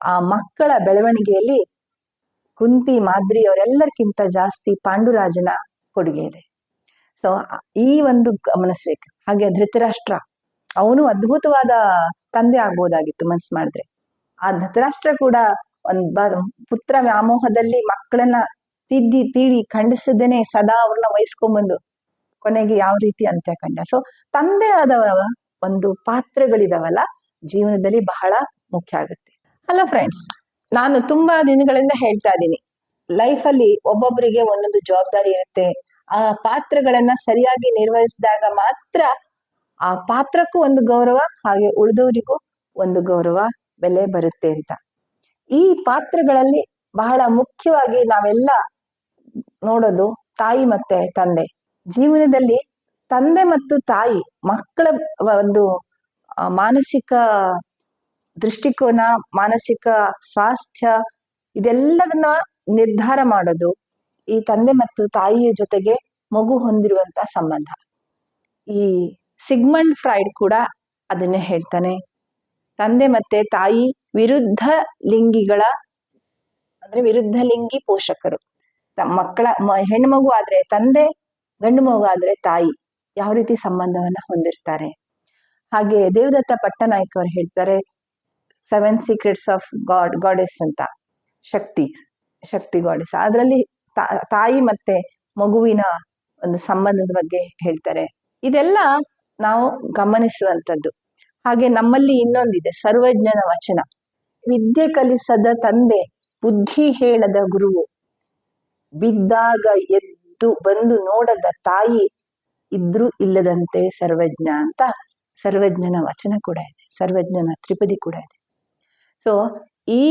ಆ ಮಕ್ಕಳ ಬೆಳವಣಿಗೆಯಲ್ಲಿ ಕುಂತಿ, ಮಾದ್ರಿ ಅವರೆಲ್ಲರಿಗಿಂತ ಜಾಸ್ತಿ ಪಾಂಡುರಾಜನ ಕೊಡುಗೆ ಇದೆ. ಸೊ ಈ ಒಂದು ಗಮನಿಸ್ಬೇಕು. ಹಾಗೆ ಧೃತರಾಷ್ಟ್ರ, ಅವನು ಅದ್ಭುತವಾದ ತಂದೆ ಆಗ್ಬೋದಾಗಿತ್ತು ಮನ್ಸು ಮಾಡಿದ್ರೆ. ಆ ಧೃತರಾಷ್ಟ್ರ ಕೂಡ ಒಂದ್ ಪುತ್ರ ವ್ಯಾಮೋಹದಲ್ಲಿ ಮಕ್ಕಳನ್ನ ತಿದ್ದಿ, ತೀಡಿ ಖಂಡಿಸದೇನೆ ಸದಾ ಅವ್ರನ್ನ ವಹಿಸ್ಕೊಂಡ್ಬಂದು ಕೊನೆಗೆ ಯಾವ ರೀತಿ ಅಂತ್ಯ ಕಂಡ ಸೊ ತಂದೆ ಆದ ಒಂದು ಪಾತ್ರಗಳಿದಾವಲ್ಲ, ಜೀವನದಲ್ಲಿ ಬಹಳ ಮುಖ್ಯ ಆಗುತ್ತೆ. ಅಲ್ಲ ಫ್ರೆಂಡ್ಸ್ ನಾನು ತುಂಬಾ ದಿನಗಳಿಂದ ಹೇಳ್ತಾ ಇದ್ದೀನಿ. ಲೈಫಲ್ಲಿ ಒಬ್ಬೊಬ್ಬರಿಗೆ ಒಂದೊಂದು ಜವಾಬ್ದಾರಿ ಇರುತ್ತೆ. ಆ ಪಾತ್ರಗಳನ್ನ ಸರಿಯಾಗಿ ನಿರ್ವಹಿಸಿದಾಗ ಮಾತ್ರ ಆ ಪಾತ್ರಕ್ಕೂ ಒಂದು ಗೌರವ, ಹಾಗೆ ಉಳಿದವರಿಗೂ ಒಂದು ಗೌರವ, ಬೆಲೆ ಬರುತ್ತೆ ಅಂತ. ಈ ಪಾತ್ರಗಳಲ್ಲಿ ಬಹಳ ಮುಖ್ಯವಾಗಿ ನಾವೆಲ್ಲ ನೋಡೋದು ತಾಯಿ ಮತ್ತೆ ತಂದೆ. ಜೀವನದಲ್ಲಿ ತಂದೆ ಮತ್ತು ತಾಯಿ ಮಕ್ಕಳ ಒಂದು ಮಾನಸಿಕ ದೃಷ್ಟಿಕೋನ, ಮಾನಸಿಕ ಸ್ವಾಸ್ಥ್ಯ ಇದೆಲ್ಲದನ್ನ ನಿರ್ಧಾರ ಮಾಡೋದು ಈ ತಂದೆ ಮತ್ತು ತಾಯಿಯ ಜೊತೆಗೆ ಮಗು ಹೊಂದಿರುವಂತ ಸಂಬಂಧ. ಈ ಸಿಗ್ಮಂಡ್ ಫ್ರೈಡ್ ಕೂಡ ಅದನ್ನೇ ಹೇಳ್ತಾನೆ. ತಂದೆ ಮತ್ತೆ ತಾಯಿ ವಿರುದ್ಧ ಲಿಂಗಿಗಳ ಅಂದ್ರೆ ವಿರುದ್ಧ ಲಿಂಗಿ ಪೋಷಕರು. ಮಕ್ಕಳ ಹೆಣ್ಣು ಮಗು ಆದ್ರೆ ತಂದೆ, ಗಂಡು ಮಗು ಆದ್ರೆ ತಾಯಿ ಯಾವ ರೀತಿ ಸಂಬಂಧವನ್ನ ಹೊಂದಿರ್ತಾರೆ. ಹಾಗೆ ದೇವದತ್ತ ಪಟ್ಟನಾಯ್ಕ ಅವ್ರು ಹೇಳ್ತಾರೆ seven secrets of god goddess ಅಂತ. ಶಕ್ತಿ ಶಕ್ತಿ ಗಾಡೆಸ್ ಅದರಲ್ಲಿ ತಾಯಿ ಮತ್ತೆ ಮಗುವಿನ ಒಂದು ಸಂಬಂಧದ ಬಗ್ಗೆ ಹೇಳ್ತಾರೆ. ಇದೆಲ್ಲ ನಾವು ಗಮನಿಸುವಂಥದ್ದು. ಹಾಗೆ ನಮ್ಮಲ್ಲಿ ಇನ್ನೊಂದಿದೆ, ಸರ್ವಜ್ಞನ ವಚನ. ವಿದ್ಯೆ ಕಲಿಸದ ತಂದೆ, ಬುದ್ಧಿ ಹೇಳದ ಗುರುವು. ಬಿದ್ದಾಗ ಎದ್ದು ಬಂದು ನೋಡದ ತಾಯಿ ಇದ್ರೂ ಇಲ್ಲದಂತೆ ಸರ್ವಜ್ಞ ಅಂತ ಸರ್ವಜ್ಞನ ವಚನ ಕೂಡ ಇದೆ. ಸರ್ವಜ್ಞನ ತ್ರಿಪದಿ ಕೂಡ ಇದೆ. ಸೊ ಈ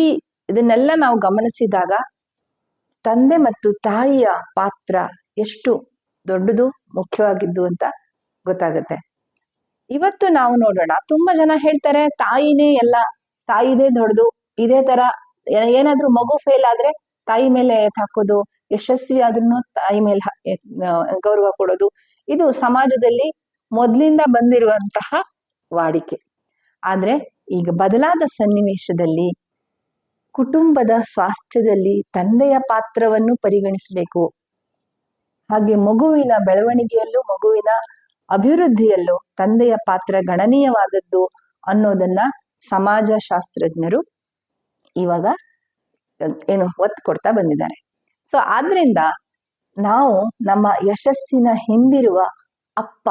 ಇದನ್ನೆಲ್ಲ ನಾವು ಗಮನಿಸಿದಾಗ ತಂದೆ ಮತ್ತು ತಾಯಿಯ ಪಾತ್ರ ಎಷ್ಟು ದೊಡ್ಡದು, ಮುಖ್ಯವಾಗಿದ್ದು ಅಂತ ಗೊತ್ತಾಗುತ್ತೆ. ಇವತ್ತು ನಾವು ನೋಡೋಣ. ತುಂಬಾ ಜನ ಹೇಳ್ತಾರೆ, ತಾಯಿನೇ ಎಲ್ಲ, ತಾಯಿದೇ ದೊಡ್ಡದು, ಇದೇ ತರ ಏನಾದ್ರೂ ಮಗು ಫೇಲ್ ಆದ್ರೆ ತಾಯಿ ಮೇಲೆ ಹಾಕೋದು, ಯಶಸ್ವಿ ಆದ್ರೂ ತಾಯಿ ಮೇಲೆ ಗೌರವ ಕೊಡೋದು. ಇದು ಸಮಾಜದಲ್ಲಿ ಮೊದ್ಲಿಂದ ಬಂದಿರುವಂತಹ ವಾಡಿಕೆ. ಆದ್ರೆ ಈಗ ಬದಲಾದ ಸನ್ನಿವೇಶದಲ್ಲಿ ಕುಟುಂಬದ ಸ್ವಾಸ್ಥ್ಯದಲ್ಲಿ ತಂದೆಯ ಪಾತ್ರವನ್ನು ಪರಿಗಣಿಸಬೇಕು. ಹಾಗೆ ಮಗುವಿನ ಬೆಳವಣಿಗೆಯಲ್ಲೂ, ಮಗುವಿನ ಅಭಿವೃದ್ಧಿಯಲ್ಲೂ ತಂದೆಯ ಪಾತ್ರ ಗಣನೀಯವಾದದ್ದು ಅನ್ನೋದನ್ನ ಸಮಾಜಶಾಸ್ತ್ರಜ್ಞರು ಇವಾಗ ಏನು ಒತ್ತು ಕೊಡ್ತಾ ಬಂದಿದ್ದಾರೆ. ಸೊ ಆದ್ರಿಂದ ನಾವು ನಮ್ಮ ಯಶಸ್ಸಿನ ಹಿಂದಿರುವ ಅಪ್ಪ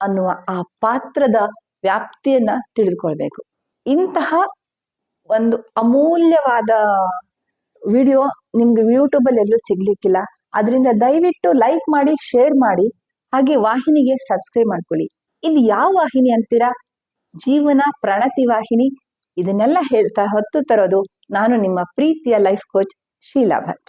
ಅನ್ನುವ ಆ ಪಾತ್ರದ ವ್ಯಾಪ್ತಿಯನ್ನ ತಿಳಿದುಕೊಳ್ಬೇಕು. ಇಂತಹ ಒಂದು ಅಮೂಲ್ಯವಾದ ವಿಡಿಯೋ ನಿಮ್ಗೆ ಯೂಟ್ಯೂಬಲ್ಲಿ ಎಲ್ಲೂ ಸಿಗ್ಲಿಕ್ಕಿಲ್ಲ. ಅದರಿಂದ ದಯವಿಟ್ಟು ಲೈಕ್ ಮಾಡಿ ಶೇರ್ ಮಾಡಿ, ಹಾಗೆ ವಾಹಿನಿಗೆ ಸಬ್ಸ್ಕ್ರೈಬ್ ಮಾಡ್ಕೊಳ್ಳಿ. ಇದು ಯಾವ ವಾಹಿನಿ ಅಂತೀರಾ? ಜೀವನ ಪ್ರಣತಿ ವಾಹಿನಿ. ಇದನ್ನೆಲ್ಲ ಹೇಳ್ತಾ ಹೊತ್ತು ತರೋದು ನಾನು ನಿಮ್ಮ ಪ್ರೀತಿಯ ಲೈಫ್ ಕೋಚ್ ಶೀಲಾ ಭಟ್.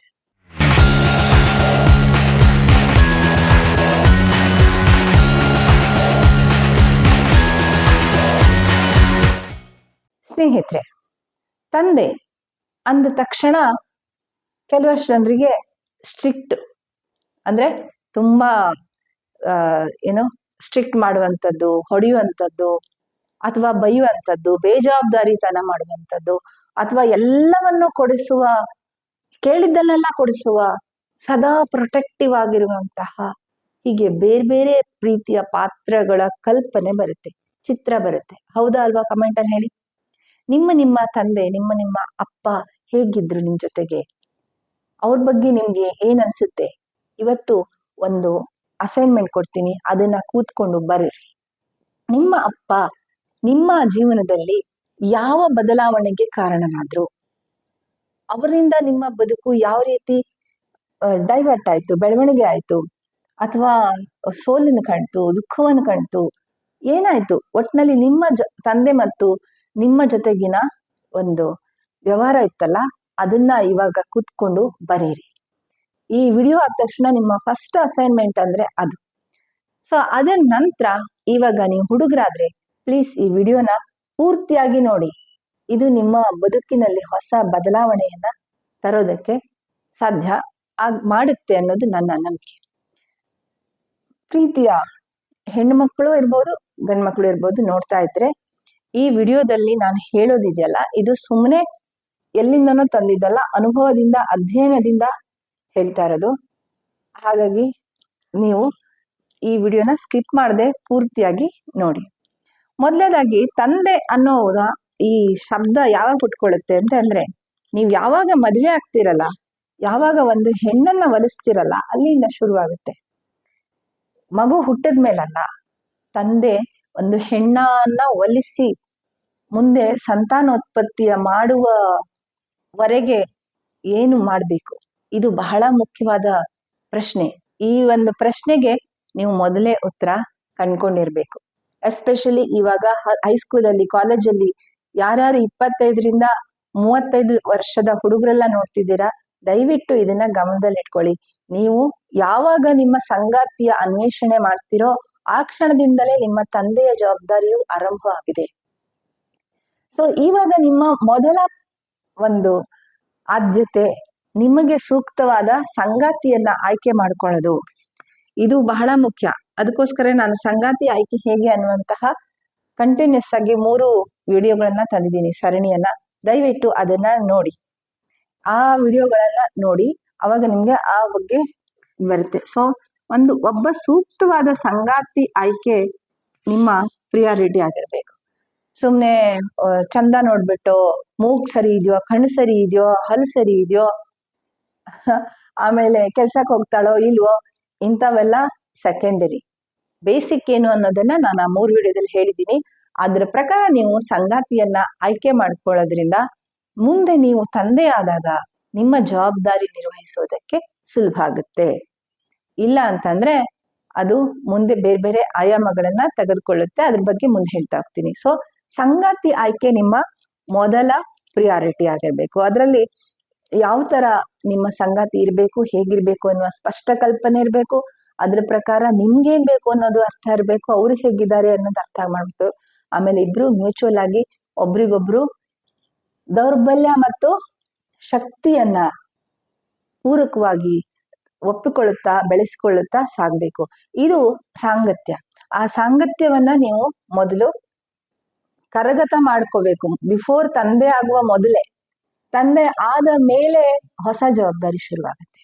ಸ್ನೇಹಿತರೆ, ತಂದೆ ಅಂದ ತಕ್ಷಣ ಕೆಲವಷ್ಟು ಜನರಿಗೆ ಸ್ಟ್ರಿಕ್ಟ್ ಅಂದ್ರೆ ತುಂಬಾ ಏನು ಸ್ಟ್ರಿಕ್ಟ್ ಮಾಡುವಂಥದ್ದು, ಹೊಡೆಯುವಂಥದ್ದು ಅಥವಾ ಬೈಯುವಂಥದ್ದು, ಬೇಜವಾಬ್ದಾರಿತನ ಮಾಡುವಂಥದ್ದು ಅಥವಾ ಎಲ್ಲವನ್ನು ಕೊಡಿಸುವ, ಕೇಳಿದ್ದನ್ನೆಲ್ಲ ಕೊಡಿಸುವ, ಸದಾ ಪ್ರೊಟೆಕ್ಟಿವ್ ಆಗಿರುವಂತಹ ಹೀಗೆ ಬೇರೆ ಬೇರೆ ರೀತಿಯ ಪಾತ್ರಗಳ ಕಲ್ಪನೆ ಬರುತ್ತೆ, ಚಿತ್ರ ಬರುತ್ತೆ. ಹೌದಾ ಅಲ್ವಾ ಕಮೆಂಟ್ ಅಲ್ಲಿ ಹೇಳಿ? ನಿಮ್ಮ ನಿಮ್ಮ ತಂದೆ, ನಿಮ್ಮ ನಿಮ್ಮ ಅಪ್ಪ ಹೇಗಿದ್ರು ನಿಮ್ ಜೊತೆಗೆ? ಅವ್ರ ಬಗ್ಗೆ ನಿಮ್ಗೆ ಏನ್ ಅನ್ಸುತ್ತೆ? ಇವತ್ತು ಒಂದು ಅಸೈನ್ಮೆಂಟ್ ಕೊಡ್ತೀನಿ, ಅದನ್ನ ಕೂತ್ಕೊಂಡು ಬರೀರಿ. ನಿಮ್ಮ ಅಪ್ಪ ನಿಮ್ಮ ಜೀವನದಲ್ಲಿ ಯಾವ ಬದಲಾವಣೆಗೆ ಕಾರಣನಾದ್ರು ಅವರಿಂದ ನಿಮ್ಮ ಬದುಕು ಯಾವ ರೀತಿ ಡೈವರ್ಟ್ ಆಯ್ತು, ಬೆಳವಣಿಗೆ ಆಯ್ತು, ಅಥವಾ ಸೋಲನ್ನು ಕಣ್ತು, ದುಃಖವನ್ನು ಕಣ್ತು, ಏನಾಯ್ತು? ಒಟ್ನಲ್ಲಿ ನಿಮ್ಮ ತಂದೆ ಮತ್ತು ನಿಮ್ಮ ಜೊತೆಗಿನ ಒಂದು ವ್ಯವಹಾರ ಇತ್ತಲ್ಲ, ಅದನ್ನ ಇವಾಗ ಕೂತ್ಕೊಂಡು ಬರೀರಿ. ಈ ವಿಡಿಯೋ ಆದ ತಕ್ಷಣ ನಿಮ್ಮ ಫಸ್ಟ್ ಅಸೈನ್ಮೆಂಟ್ ಅಂದ್ರೆ ಅದು. ಸೊ ಅದರ ನಂತರ ಇವಾಗ ನೀವು ಹುಡುಗರಾದ್ರೆ ಪ್ಲೀಸ್ ಈ ವಿಡಿಯೋನ ಪೂರ್ತಿಯಾಗಿ ನೋಡಿ. ಇದು ನಿಮ್ಮ ಬದುಕಿನಲ್ಲಿ ಹೊಸ ಬದಲಾವಣೆಯನ್ನ ತರೋದಕ್ಕೆ ಸಾಧ್ಯ ಆಗ್, ಮಾಡುತ್ತೆ ಅನ್ನೋದು ನನ್ನ ನಂಬಿಕೆ. ಪ್ರೀತಿಯ ಹೆಣ್ಣು ಮಕ್ಕಳು ಇರ್ಬೋದು ಗಂಡು ಮಕ್ಕಳು ಇರ್ಬೋದು ನೋಡ್ತಾ ಇದ್ರೆ ಈ ವಿಡಿಯೋದಲ್ಲಿ ನಾನು ಹೇಳೋದಿದೆಯಲ್ಲ, ಇದು ಸುಮ್ಮನೆ ಎಲ್ಲಿಂದನೋ ತಂದಿದ್ದಲ್ಲ, ಅನುಭವದಿಂದ, ಅಧ್ಯಯನದಿಂದ ಹೇಳ್ತಾ ಇರೋದು. ಹಾಗಾಗಿ ನೀವು ಈ ವಿಡಿಯೋನ ಸ್ಕಿಪ್ ಮಾಡದೆ ಪೂರ್ತಿಯಾಗಿ ನೋಡಿ. ಮೊದಲನೇದಾಗಿ, ತಂದೆ ಅನ್ನೋದ ಈ ಶಬ್ದ ಯಾವಾಗ ಹುಟ್ಕೊಳ್ಳುತ್ತೆ ಅಂತ ಅಂದ್ರೆ, ನೀವು ಯಾವಾಗ ಮದುವೆ ಆಗ್ತಿರಲ್ಲ, ಯಾವಾಗ ಒಂದು ಹೆಣ್ಣನ್ನ ಒಲಿಸ್ತಿರಲ್ಲ ಅಲ್ಲಿಂದ ಶುರುವಾಗುತ್ತೆ. ಮಗು ಹುಟ್ಟಿದ ಮೇಲಲ್ಲ ತಂದೆ ಒಂದು ಹೆಣ್ಣನ್ನ ಒಲಿಸಿ ಮುಂದೆ ಸಂತಾನೋತ್ಪತ್ತಿಯ ಮಾಡುವವರೆಗೆ ಏನು ಮಾಡಬೇಕು? ಇದು ಬಹಳ ಮುಖ್ಯವಾದ ಪ್ರಶ್ನೆ. ಈ ಒಂದು ಪ್ರಶ್ನೆಗೆ ನೀವು ಮೊದಲೇ ಉತ್ತರ ಕಂಡ್ಕೊಂಡಿರ್ಬೇಕು. ಎಸ್ಪೆಷಲಿ ಇವಾಗ ಹೈಸ್ಕೂಲಲ್ಲಿ ಕಾಲೇಜಲ್ಲಿ ಯಾರ್ಯಾರು ಇಪ್ಪತ್ತೈದರಿಂದ ಮೂವತ್ತೈದು ವರ್ಷದ ಹುಡುಗರೆಲ್ಲ ನೋಡ್ತಿದ್ದೀರಾ? ದಯವಿಟ್ಟು ಇದನ್ನ ಗಮನದಲ್ಲಿ ಇಟ್ಕೊಳ್ಳಿ ನೀವು ಯಾವಾಗ ನಿಮ್ಮ ಸಂಗಾತಿಯ ಅನ್ವೇಷಣೆ ಮಾಡ್ತಿರೋ ಆ ಕ್ಷಣದಿಂದಲೇ ನಿಮ್ಮ ತಂದೆಯ ಜವಾಬ್ದಾರಿಯು ಆರಂಭ ಆಗಿದೆ. ಸೊ ಇವಾಗ ನಿಮ್ಮ ಮೊದಲ ಒಂದು ಆದ್ಯತೆ ನಿಮಗೆ ಸೂಕ್ತವಾದ ಸಂಗಾತಿಯನ್ನ ಆಯ್ಕೆ ಮಾಡ್ಕೊಳ್ಳೋದು. ಇದು ಬಹಳ ಮುಖ್ಯ. ಅದಕ್ಕೋಸ್ಕರ ನಾನು ಸಂಗಾತಿ ಆಯ್ಕೆ ಹೇಗೆ ಅನ್ನುವಂತಹ ಕಂಟಿನ್ಯೂಸ್ ಆಗಿ ಮೂರು ವಿಡಿಯೋಗಳನ್ನ ತಂದಿದ್ದೀನಿ. ಸರಣಿಯನ್ನ. ದಯವಿಟ್ಟು ಅದನ್ನ ನೋಡಿ. ಆ ವಿಡಿಯೋಗಳನ್ನ ನೋಡಿ. ಅವಾಗ ನಿಮ್ಗೆ ಆ ಬಗ್ಗೆ ಬರುತ್ತೆ. ಸೊ ಒಂದು ಒಬ್ಬ ಸೂಕ್ತವಾದ ಸಂಗಾತಿ ಆಯ್ಕೆ ನಿಮ್ಮ ಪ್ರಿಯಾರಿಟಿ ಆಗಿರ್ಬೇಕು. ಸುಮ್ನೆ ಚಂದ ನೋಡ್ಬಿಟ್ಟು ಮೂಗ್ ಸರಿ ಇದೆಯೋ, ಕಣ್ಣು ಸರಿ ಇದೆಯೋ, ಹಲ್ ಸರಿ ಇದೆಯೋ, ಆಮೇಲೆ ಕೆಲ್ಸಕ್ಕೆ ಹೋಗ್ತಾಳೋ ಇಲ್ವೋ, ಇಂಥವೆಲ್ಲ ಸೆಕೆಂಡರಿ ಬೇಸಿಕ್ ಏನು ಅನ್ನೋದನ್ನ ನಾನು ಆ ಮೂರು ವಿಡಿಯೋದಲ್ಲಿ ಹೇಳಿದ್ದೀನಿ. ಅದ್ರ ಪ್ರಕಾರ ನೀವು ಸಂಗಾತಿಯನ್ನ ಆಯ್ಕೆ ಮಾಡ್ಕೊಳ್ಳೋದ್ರಿಂದ ಮುಂದೆ ನೀವು ತಂದೆ ಆದಾಗ ನಿಮ್ಮ ಜವಾಬ್ದಾರಿ ನಿರ್ವಹಿಸೋದಕ್ಕೆ ಸುಲಭ ಆಗುತ್ತೆ. ಇಲ್ಲ ಅಂತಂದ್ರೆ ಅದು ಮುಂದೆ ಬೇರೆ ಬೇರೆ ಆಯಾಮಗಳನ್ನ ತೆಗೆದುಕೊಳ್ಳುತ್ತೆ. ಅದ್ರ ಬಗ್ಗೆ ಮುಂದೆ ಹೇಳ್ತಾ ಹೋಗ್ತೀನಿ. ಸೊ ಸಂಗಾತಿ ಆಯ್ಕೆ ನಿಮ್ಮ ಮೊದಲ ಪ್ರಿಯಾರಿಟಿ ಆಗಿರ್ಬೇಕು. ಅದರಲ್ಲಿ ಯಾವ ತರ ನಿಮ್ಮ ಸಂಗಾತಿ ಇರ್ಬೇಕು, ಹೇಗಿರ್ಬೇಕು ಅನ್ನುವ ಸ್ಪಷ್ಟ ಕಲ್ಪನೆ ಇರ್ಬೇಕು. ಅದ್ರ ಪ್ರಕಾರ ನಿಮ್ಗೇನ್ ಬೇಕು ಅನ್ನೋದು ಅರ್ಥ ಇರಬೇಕು. ಅವ್ರು ಹೇಗಿದ್ದಾರೆ ಅನ್ನೋದು ಅರ್ಥ ಮಾಡ್ಬೇಕು. ಆಮೇಲೆ ಇಬ್ರು ಮ್ಯೂಚುವಲ್ ಆಗಿ ಒಬ್ರಿಗೊಬ್ರು ದೌರ್ಬಲ್ಯ ಮತ್ತು ಶಕ್ತಿಯನ್ನ ಪೂರಕವಾಗಿ ಒಪ್ಪಿಕೊಳ್ಳುತ್ತಾ, ಬೆಳೆಸ್ಕೊಳ್ಳುತ್ತಾ ಸಾಗ್ಬೇಕು. ಇದು ಸಾಂಗತ್ಯ. ಆ ಸಾಂಗತ್ಯವನ್ನ ನೀವು ಮೊದಲು ಕರಗತ ಮಾಡ್ಕೋಬೇಕು. ಬಿಫೋರ್ ತಂದೆ ಆಗುವ ಮೊದಲೇ. ತಂದೆ ಆದ ಮೇಲೆ ಹೊಸ ಜವಾಬ್ದಾರಿ ಶುರುವಾಗುತ್ತೆ.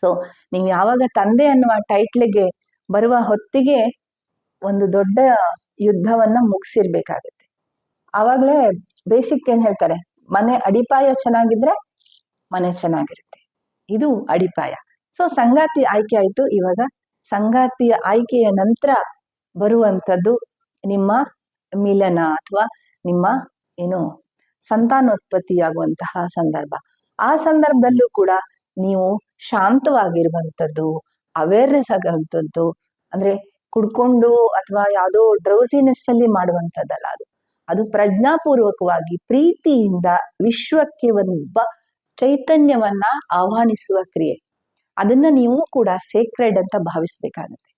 ಸೊ ನೀವು ಯಾವಾಗ ತಂದೆ ಅನ್ನುವ ಟೈಟ್ಲಿಗೆ ಬರುವ ಹೊತ್ತಿಗೆ ಒಂದು ದೊಡ್ಡ ಯುದ್ಧವನ್ನ ಮುಗಿಸಿರ್ಬೇಕಾಗತ್ತೆ. ಆವಾಗಲೇ ಬೇಸಿಕ್ ಏನ್ ಹೇಳ್ತಾರೆ? ಮನೆ ಅಡಿಪಾಯ ಚೆನ್ನಾಗಿದ್ರೆ ಮನೆ ಚೆನ್ನಾಗಿರುತ್ತೆ. ಇದು ಅಡಿಪಾಯ. ಸೊ ಸಂಗಾತಿ ಆಯ್ಕೆ ಆಯಿತು. ಇವಾಗ ಸಂಗಾತಿಯ ಆಯ್ಕೆಯ ನಂತರ ಬರುವಂಥದ್ದು ನಿಮ್ಮ ಮಿಲನ ಅಥವಾ ನಿಮ್ಮ ಏನು ಸಂತಾನೋತ್ಪತ್ತಿಯಾಗುವಂತಹ ಸಂದರ್ಭ. ಆ ಸಂದರ್ಭದಲ್ಲೂ ಕೂಡ ನೀವು ಶಾಂತವಾಗಿರುವಂಥದ್ದು ಅವೇರ್ನೆಸ್ ಆಗುವಂಥದ್ದು ಅಂದ್ರೆ ಕುಡ್ಕೊಂಡು ಅಥವಾ ಯಾವುದೋ ಡ್ರೌಸಿನೆಸ್ ಅಲ್ಲಿ ಮಾಡುವಂಥದ್ದಲ್ಲ ಅದು. ಅದು ಪ್ರಜ್ಞಾಪೂರ್ವಕವಾಗಿ ಪ್ರೀತಿಯಿಂದ ವಿಶ್ವಕ್ಕೆ ಒಬ್ಬ ಚೈತನ್ಯವನ್ನ ಆಹ್ವಾನಿಸುವ ಕ್ರಿಯೆ. ಅದನ್ನ ನೀವು ಕೂಡ ಸೇಕ್ರೆಡ್ ಅಂತ ಭಾವಿಸ್ಬೇಕಾಗತ್ತೆ.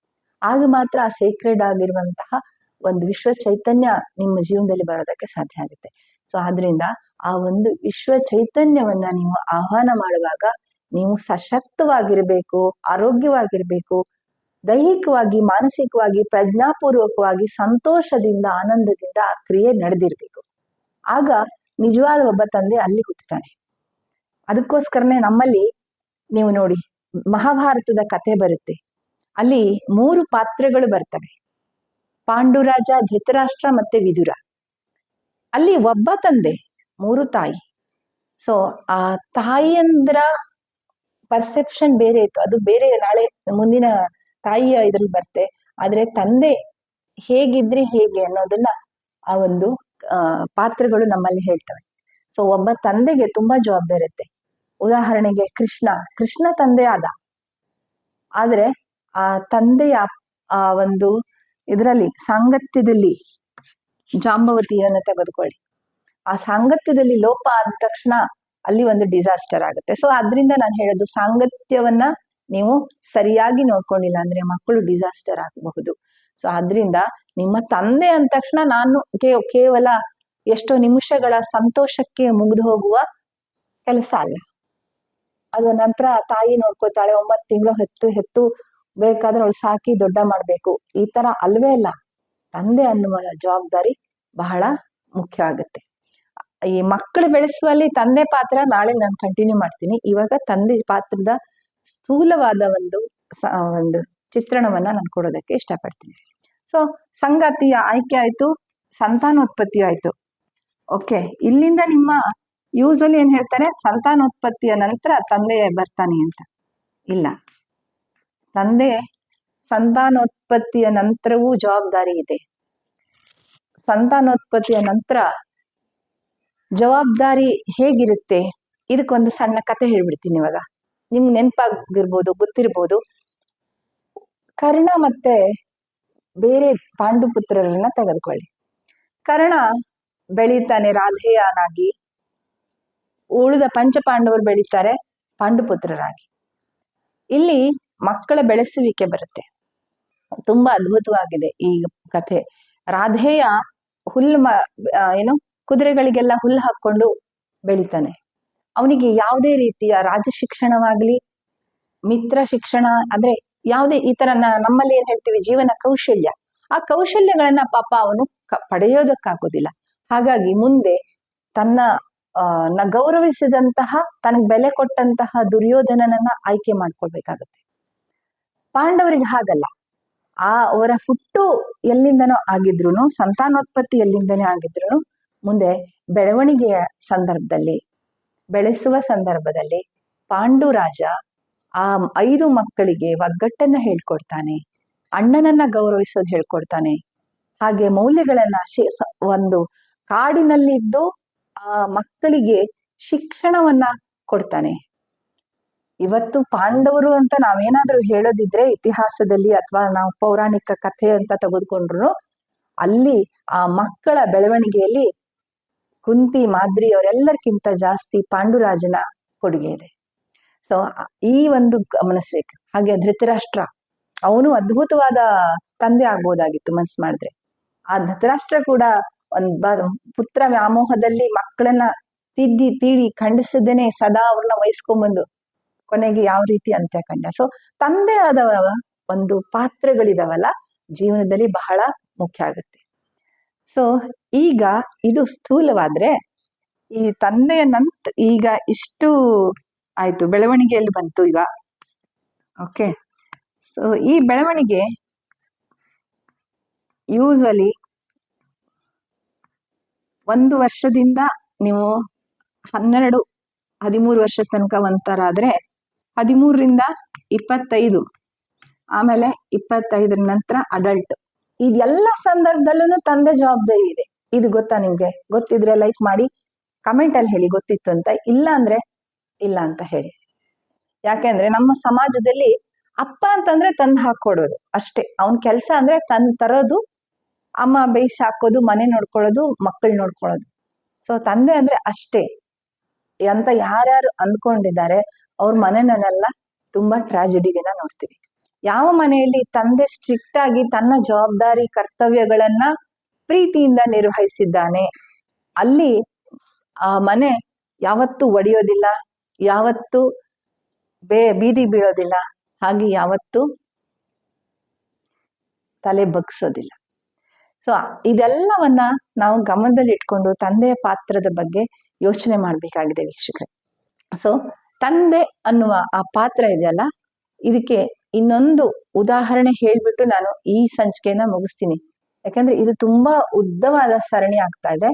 ಆಗ ಮಾತ್ರ ಆ ಸೇಕ್ರೆಡ್ ಆಗಿರುವಂತಹ ಒಂದು ವಿಶ್ವ ಚೈತನ್ಯ ನಿಮ್ಮ ಜೀವನದಲ್ಲಿ ಬರೋದಕ್ಕೆ ಸಾಧ್ಯ ಆಗುತ್ತೆ. ಸೊ ಆದ್ರಿಂದ ಆ ಒಂದು ವಿಶ್ವ ಚೈತನ್ಯವನ್ನ ನೀವು ಆಹ್ವಾನ ಮಾಡುವಾಗ ನೀವು ಸಶಕ್ತವಾಗಿರ್ಬೇಕು, ಆರೋಗ್ಯವಾಗಿರ್ಬೇಕು, ದೈಹಿಕವಾಗಿ, ಮಾನಸಿಕವಾಗಿ, ಪ್ರಜ್ಞಾಪೂರ್ವಕವಾಗಿ ಸಂತೋಷದಿಂದ, ಆನಂದದಿಂದ ಆ ಕ್ರಿಯೆ ನಡೆದಿರ್ಬೇಕು. ಆಗ ನಿಜವಾದ ಒಬ್ಬ ತಂದೆ ಅಲ್ಲಿ ಹುಟ್ಟುತ್ತಾನೆ. ಅದಕ್ಕೋಸ್ಕರನೇ ನಮ್ಮಲ್ಲಿ ನೀವು ನೋಡಿ ಮಹಾಭಾರತದ ಕಥೆ ಬರುತ್ತೆ. ಅಲ್ಲಿ ಮೂರು ಪಾತ್ರಗಳು ಬರ್ತವೆ. ಪಾಂಡುರಾಜ, ಧೃತರಾಷ್ಟ್ರ ಮತ್ತೆ ವಿದುರ. ಅಲ್ಲಿ ಒಬ್ಬ ತಂದೆ, ಮೂರು ತಾಯಿ. ಸೊ ಆ ತಾಯಿಯಂದ್ರ ಪರ್ಸೆಪ್ಷನ್ ಬೇರೆ ಇತ್ತು. ಅದು ಬೇರೆ ನಾಳೆ ಮುಂದಿನ ತಾಯಿಯ ಇದ್ರಲ್ಲಿ ಬರ್ತೆ ಆದ್ರೆ ತಂದೆ ಹೇಗಿದ್ರೆ ಹೇಗೆ ಅನ್ನೋದನ್ನ ಆ ಒಂದು ಪಾತ್ರಗಳು ನಮ್ಮಲ್ಲಿ ಹೇಳ್ತವೆ. ಸೊ ಒಬ್ಬ ತಂದೆಗೆ ತುಂಬಾ ಜವಾಬ್ದಾರಿ ಇರುತ್ತೆ ಉದಾಹರಣೆಗೆ ಕೃಷ್ಣ ಕೃಷ್ಣ ತಂದೆ ಆದ. ಆದ್ರೆ ಆ ತಂದೆಯ, ಆ ಒಂದು ಇದರಲ್ಲಿ, ಸಾಂಗತ್ಯದಲ್ಲಿ ಜಾಂಬವತಿಯನ್ನ ತೆಗೆದುಕೊಳ್ಳಿ. ಆ ಸಾಂಗತ್ಯದಲ್ಲಿ ಲೋಪ ಆದ ತಕ್ಷಣ ಅಲ್ಲಿ ಒಂದು ಡಿಸಾಸ್ಟರ್ ಆಗುತ್ತೆ. ಸೊ ಅದರಿಂದ ನಾನು ಹೇಳೋದು ಸಾಂಗತ್ಯವನ್ನ ನೀವು ಸರಿಯಾಗಿ ನೋಡ್ಕೊಂಡಿಲ್ಲ ಅಂದ್ರೆ ಮಕ್ಕಳು ಡಿಸಾಸ್ಟರ್ ಆಗಬಹುದು. ಸೊ ಆದ್ರಿಂದ ನಿಮ್ಮ ತಂದೆ ಅಂದ ತಕ್ಷಣ ನಾನು ಕೇವಲ ಎಷ್ಟೋ ನಿಮಿಷಗಳ ಸಂತೋಷಕ್ಕೆ ಮುಗಿದು ಹೋಗುವ ಕೆಲಸ ಅಲ್ಲ. ಅದು ನಂತರ ತಾಯಿ ನೋಡ್ಕೋತಾಳೆ ಒಂಬತ್ತು ತಿಂಗಳು ಹೆತ್ತು ಹೆತ್ತು ಬೇಕಾದ್ರೆ ಅವಳು ಸಾಕಿ ದೊಡ್ಡ ಮಾಡ್ಬೇಕು. ಈ ತರ ಅಲ್ವೇ ಅಲ್ಲ ತಂದೆ ಅನ್ನುವ ಜವಾಬ್ದಾರಿ ಬಹಳ ಮುಖ್ಯ ಆಗುತ್ತೆ. ಈ ಮಕ್ಕಳು ಬೆಳೆಸುವಲ್ಲಿ ತಂದೆ ಪಾತ್ರ ನಾಳೆ ನಾನು ಕಂಟಿನ್ಯೂ ಮಾಡ್ತೀನಿ. ಇವಾಗ ತಂದೆ ಪಾತ್ರದ ಸ್ಥೂಲವಾದ ಒಂದು ಒಂದು ಚಿತ್ರಣವನ್ನ ನಾನು ಕೊಡೋದಕ್ಕೆ ಇಷ್ಟಪಡ್ತೀನಿ. ಸೊ ಸಂಗಾತಿಯ ಆಯ್ಕೆ ಆಯ್ತು, ಸಂತಾನೋತ್ಪತ್ತಿ ಆಯ್ತು. ಓಕೆ ಇಲ್ಲಿಂದ ನಿಮ್ಮ ಯೂಸ್ವಲಿ ಏನ್ ಹೇಳ್ತಾರೆ, ಸಂತಾನೋತ್ಪತ್ತಿಯ ನಂತರ ತಂದೆ ಬರ್ತಾನೆ ಅಂತ. ಇಲ್ಲ. ತಂದೆ ಸಂತಾನೋತ್ಪತ್ತಿಯ ನಂತರವೂ ಜವಾಬ್ದಾರಿ ಇದೆ. ಸಂತಾನೋತ್ಪತ್ತಿಯ ನಂತರ ಜವಾಬ್ದಾರಿ ಹೇಗಿರುತ್ತೆ? ಇದಕ್ಕೊಂದು ಸಣ್ಣ ಕತೆ ಹೇಳ್ಬಿಡ್ತೀನಿ ಇವಾಗ. ನಿಮ್ಗೆ ನೆನಪಾಗಿರ್ಬೋದು, ಗೊತ್ತಿರ್ಬೋದು. ಕರ್ಣ ಮತ್ತೆ ಬೇರೆ ಪಾಂಡುಪುತ್ರರನ್ನ ತೆಗೆದುಕೊಳ್ಳಿ. ಕರ್ಣ ಬೆಳೀತಾನೆ ರಾಧೇಯನಾಗಿ. ಉಳಿದ ಪಂಚಪಾಂಡವರು ಬೆಳೀತಾರೆ ಪಾಂಡುಪುತ್ರರಾಗಿ. ಇಲ್ಲಿ ಮಕ್ಕಳ ಬೆಳೆಸುವಿಕೆ ಬರುತ್ತೆ. ತುಂಬಾ ಅದ್ಭುತವಾಗಿದೆ ಈ ಕಥೆ. ರಾಧೆಯ ಹುಲ್ ಮ ಏನು ಕುದುರೆಗಳಿಗೆಲ್ಲ ಹುಲ್ಲು ಹಾಕೊಂಡು ಬೆಳಿತಾನೆ. ಅವನಿಗೆ ಯಾವುದೇ ರೀತಿಯ ರಾಜ ಶಿಕ್ಷಣವಾಗ್ಲಿ, ಮಿತ್ರ ಶಿಕ್ಷಣ, ಅಂದ್ರೆ ಯಾವುದೇ ಈ ತರ ನಮ್ಮಲ್ಲಿ ಏನ್ ಹೇಳ್ತೀವಿ ಜೀವನ ಕೌಶಲ್ಯ. ಆ ಕೌಶಲ್ಯಗಳನ್ನ ಪಾಪ ಅವನು ಪಡೆಯೋದಕ್ಕಾಗೋದಿಲ್ಲ. ಹಾಗಾಗಿ ಮುಂದೆ ತನ್ನ ನ ಗೌರವಿಸಿದಂತಹ, ತನಗೆ ಬೆಲೆ ಕೊಟ್ಟಂತಹ ದುರ್ಯೋಧನನನ್ನ ಆಯ್ಕೆ ಮಾಡ್ಕೊಳ್ಬೇಕಾಗತ್ತೆ. ಪಾಂಡವರಿಗೆ ಹಾಗಲ್ಲ. ಆ ಅವರ ಹುಟ್ಟು ಎಲ್ಲಿಂದನೋ ಆಗಿದ್ರು ಸಂತಾನೋತ್ಪತ್ತಿ ಎಲ್ಲಿಂದನೇ ಆಗಿದ್ರು ಮುಂದೆ ಬೆಳವಣಿಗೆಯ ಸಂದರ್ಭದಲ್ಲಿ, ಬೆಳೆಸುವ ಸಂದರ್ಭದಲ್ಲಿ ಪಾಂಡುರಾಜ ಆ ಐದು ಮಕ್ಕಳಿಗೆ ಒಗ್ಗಟ್ಟನ್ನ ಹೇಳ್ಕೊಡ್ತಾನೆ, ಅಣ್ಣನನ್ನ ಗೌರವಿಸೋದು ಹೇಳ್ಕೊಡ್ತಾನೆ. ಹಾಗೆ ಮೌಲ್ಯಗಳನ್ನ ಒಂದು ಕಾಡಿನಲ್ಲಿದ್ದು ಆ ಮಕ್ಕಳಿಗೆ ಶಿಕ್ಷಣವನ್ನ ಕೊಡ್ತಾನೆ. ಇವತ್ತು ಪಾಂಡವರು ಅಂತ ನಾವೇನಾದ್ರೂ ಹೇಳೋದಿದ್ರೆ ಇತಿಹಾಸದಲ್ಲಿ ಅಥವಾ ನಾವು ಪೌರಾಣಿಕ ಕಥೆ ಅಂತ ತೆಗೆದುಕೊಂಡ್ರು ಅಲ್ಲಿ ಆ ಮಕ್ಕಳ ಬೆಳವಣಿಗೆಯಲ್ಲಿ ಕುಂತಿ, ಮಾದ್ರಿ ಅವರೆಲ್ಲರಿಗಿಂತ ಜಾಸ್ತಿ ಪಾಂಡುರಾಜನ ಕೊಡುಗೆ ಇದೆ. ಸೊ ಈ ಒಂದು ಗಮನಿಸ್ಬೇಕು. ಹಾಗೆ ಧೃತರಾಷ್ಟ್ರ, ಅವನು ಅದ್ಭುತವಾದ ತಂದೆ ಆಗ್ಬೋದಾಗಿತ್ತು ಮನ್ಸು ಮಾಡಿದ್ರೆ. ಆ ಧೃತರಾಷ್ಟ್ರ ಕೂಡ ಒಂದ್ ಬ- ಪುತ್ರ ವ್ಯಾಮೋಹದಲ್ಲಿ ಮಕ್ಕಳನ್ನ ತಿದ್ದಿ, ತೀಡಿ ಖಂಡಿಸದೇನೆ ಸದಾ ಅವ್ರನ್ನ ವಹಿಸ್ಕೊಂಬಂದು ಕೊನೆಗೆ ಯಾವ ರೀತಿ ಅಂತ್ಯ ಕಂಡ ಸೊ ತಂದೆ ಆದ ಒಂದು ಪಾತ್ರಗಳಿದಾವಲ್ಲ, ಜೀವನದಲ್ಲಿ ಬಹಳ ಮುಖ್ಯ ಆಗುತ್ತೆ. ಸೊ ಈಗ ಇದು ಸ್ಥೂಲವಾದ್ರೆ, ಈ ತಂದೆಯ ನಂತ, ಈಗ ಇಷ್ಟು ಆಯ್ತು, ಬೆಳವಣಿಗೆಯಲ್ಲಿ ಬಂತು ಈಗ. ಓಕೆ ಸೊ ಈ ಬೆಳವಣಿಗೆ ಯೂಸ್ವಲಿ ಒಂದು ವರ್ಷದಿಂದ ನೀವು ಹನ್ನೆರಡು, ಹದಿಮೂರು ವರ್ಷದ ತನಕ ಒಂಥರ ಆದ್ರೆ ಹದಿಮೂರರಿಂದ ಇಪ್ಪತ್ತೈದು, ಆಮೇಲೆ ಇಪ್ಪತ್ತೈದರ ನಂತರ ಅಡಲ್ಟ್ ಇದೆಲ್ಲ ಸಂದರ್ಭದಲ್ಲೂ ತಂದೆ ಜವಾಬ್ದಾರಿ ಇದೆ. ಇದು ಗೊತ್ತಾ ನಿಮ್ಗೆ? ಗೊತ್ತಿದ್ರೆ ಲೈಕ್ ಮಾಡಿ ಕಮೆಂಟ್ ಅಲ್ಲಿ ಹೇಳಿ ಗೊತ್ತಿತ್ತು ಅಂತ. ಇಲ್ಲ ಅಂದ್ರೆ ಇಲ್ಲ ಅಂತ ಹೇಳಿ. ಯಾಕೆಂದ್ರೆ ನಮ್ಮ ಸಮಾಜದಲ್ಲಿ ಅಪ್ಪ ಅಂತಂದ್ರೆ ತಂದು ಹಾಕೊಡೋದು ಅಷ್ಟೇ. ಅವನ ಕೆಲಸ ಅಂದ್ರೆ ತಂದ್ ತರೋದು ಅಮ್ಮ ಬೇಯಿಸಿ ಹಾಕೋದು, ಮನೆ ನೋಡ್ಕೊಳ್ಳೋದು, ಮಕ್ಕಳು ನೋಡ್ಕೊಳ್ಳೋದು. ಸೊ ತಂದೆ ಅಂದ್ರೆ ಅಷ್ಟೇ. ಅಂತ ಯಾರ್ಯಾರು ಅಂದ್ಕೊಂಡಿದ್ದಾರೆ, ಅವ್ರ ಮನೆನನ್ನೆಲ್ಲ ತುಂಬಾ ಟ್ರಾಜಿಡಿನ ನೋಡ್ತೀವಿ. ಯಾವ ಮನೆಯಲ್ಲಿ ತಂದೆ ಸ್ಟ್ರಿಕ್ಟ್ ಆಗಿ ತನ್ನ ಜವಾಬ್ದಾರಿ, ಕರ್ತವ್ಯಗಳನ್ನ ಪ್ರೀತಿಯಿಂದ ನಿರ್ವಹಿಸಿದ್ದಾನೆ, ಅಲ್ಲಿ ಆ ಮನೆ ಯಾವತ್ತು ಒಡೆಯೋದಿಲ್ಲ, ಯಾವತ್ತು ಬೇ, ಬೀದಿ ಬೀಳೋದಿಲ್ಲ, ಹಾಗೆ ಯಾವತ್ತು ತಲೆ ಬಗ್ಸೋದಿಲ್ಲ. ಸೊ ಇದೆಲ್ಲವನ್ನ ನಾವು ಗಮನದಲ್ಲಿ ಇಟ್ಕೊಂಡು ತಂದೆಯ ಪಾತ್ರದ ಬಗ್ಗೆ ಯೋಚನೆ ಮಾಡ್ಬೇಕಾಗಿದೆ ವೀಕ್ಷಕರೇ. ಸೊ ತಂದೆ ಅನ್ನುವ ಆ ಪಾತ್ರ ಇದೆಯಲ್ಲ? ಇದಕ್ಕೆ ಇನ್ನೊಂದು ಉದಾಹರಣೆ ಹೇಳ್ಬಿಟ್ಟು ನಾನು ಈ ಸಂಚಿಕೆನ ಮುಗಿಸ್ತೀನಿ. ಯಾಕಂದ್ರೆ ಇದು ತುಂಬಾ ಉದ್ದವಾದ ಸರಣಿ ಆಗ್ತಾ ಇದೆ.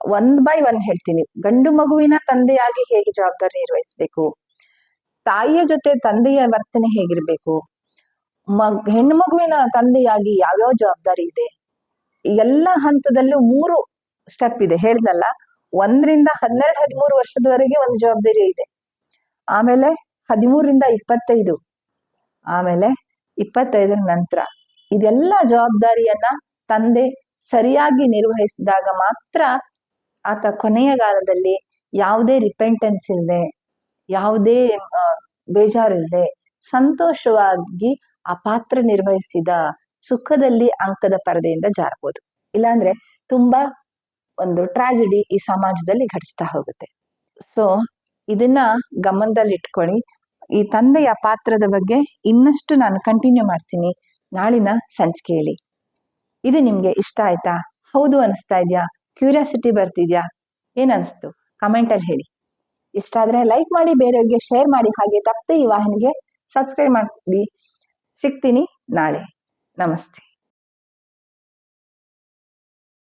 ಒಂದ್ ಬೈ ಒನ್ ಹೇಳ್ತೀನಿ. ಗಂಡು ಮಗುವಿನ ತಂದೆಯಾಗಿ ಹೇಗೆ ಜವಾಬ್ದಾರಿ ನಿರ್ವಹಿಸ್ಬೇಕು? ತಾಯಿಯ ಜೊತೆ ತಂದೆಯ ವರ್ತನೆ ಹೇಗಿರ್ಬೇಕು? ಮಗ್ ಹೆಣ್ಣು ಮಗುವಿನ ತಂದೆಯಾಗಿ ಯಾವ್ಯಾವ ಜವಾಬ್ದಾರಿ ಇದೆ? ಎಲ್ಲ ಹಂತದಲ್ಲೂ ಮೂರು ಸ್ಟೆಪ್ ಇದೆ. ಹೇಳ್ದಲ್ಲ, ಒಂದರಿಂದ ಹನ್ನೆರಡು, ಹದಿಮೂರು ವರ್ಷದವರೆಗೆ ಒಂದು ಜವಾಬ್ದಾರಿ ಇದೆ. ಆಮೇಲೆ ಹದಿಮೂರರಿಂದ ಇಪ್ಪತ್ತೈದು, ಆಮೇಲೆ ಇಪ್ಪತ್ತೈದರ ನಂತರ ಇದೆಲ್ಲ ಜವಾಬ್ದಾರಿಯನ್ನ ತಂದೆ ಸರಿಯಾಗಿ ನಿರ್ವಹಿಸಿದಾಗ ಮಾತ್ರ ಆತ ಕೊನೆಯ ಕಾಲದಲ್ಲಿ ಯಾವುದೇ ರಿಪೆಂಟೆನ್ಸ್ ಇಲ್ಲದೆ ಯಾವುದೇ ಬೇಜಾರಿಲ್ಲದೆ ಸಂತೋಷವಾಗಿ ಆ ಪಾತ್ರ ನಿರ್ವಹಿಸಿದ ಸುಖದಲ್ಲಿ ಅಂಕದ ಪರದೆಯಿಂದ ಜಾರಬಹುದು. ಇಲ್ಲಾಂದ್ರೆ ತುಂಬಾ ಒಂದು ಟ್ರಾಜಿಡಿ ಈ ಸಮಾಜದಲ್ಲಿ ಘಟಿಸ್ತಾ ಹೋಗುತ್ತೆ. ಸೊ ಇದನ್ನ ಗಮನದಲ್ಲಿ ಇಟ್ಕೊಳ್ಳಿ ಈ ತಂದೆಯ ಪಾತ್ರದ ಬಗ್ಗೆ ಇನ್ನಷ್ಟು ನಾನು ಕಂಟಿನ್ಯೂ ಮಾಡ್ತೀನಿ ನಾಳಿನ ಸಂಚಿಕೆಯಲ್ಲಿ. ಇದು ನಿಮ್ಗೆ ಇಷ್ಟ ಆಯ್ತಾ? ಹೌದು ಅನಿಸ್ತಾ ಇದೆಯಾ? ಕ್ಯೂರಿಯಾಸಿಟಿ ಬರ್ತಿದ್ಯಾ? ಏನನ್ಸ್ತು ಕಮೆಂಟಲ್ಲಿ ಹೇಳಿ. ಇಷ್ಟ ಆದ್ರೆ ಲೈಕ್ ಮಾಡಿ, ಬೇರೆಯವ್ರಿಗೆ ಶೇರ್ ಮಾಡಿ, ಹಾಗೆ ತಪ್ಪದೆ ಈ ವಾಹಿನಿಗೆ ಸಬ್ಸ್ಕ್ರೈಬ್ ಮಾಡಿ. ಸಿಗ್ತೀನಿ ನಾಳೆ. నమస్తే.